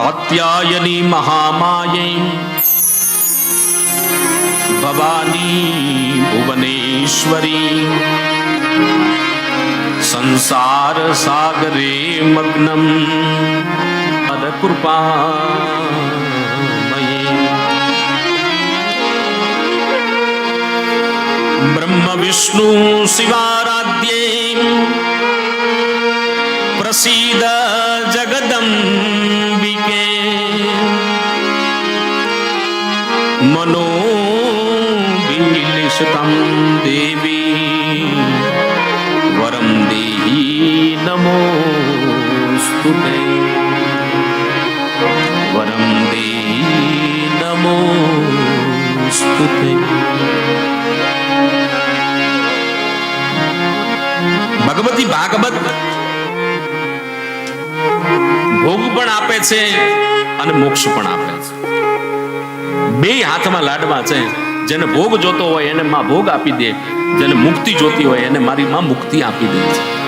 કાત્યાયની મહામાયે ભવાની ભુવનેશ્વરી સંસાર સાગરે મગ્નમ પદ બ્રહ્મ વિષ્ણુ શિવારાધ્યે મનો બિલિષતમ દેવી વરમ દેહી સ્તુતે વરમ દેહી નમો સ્તુતે ભગવતી ભાગવત ભોગ પણ આપે છે અને મોક્ષ પણ આપે છે બે હાથમાં લાડવા છે. જેને ભોગ જોતો હોય એને માં ભોગ આપી દે. જેને મુક્તિ જોતી હોય એને મારી માં મુક્તિ આપી દે. છે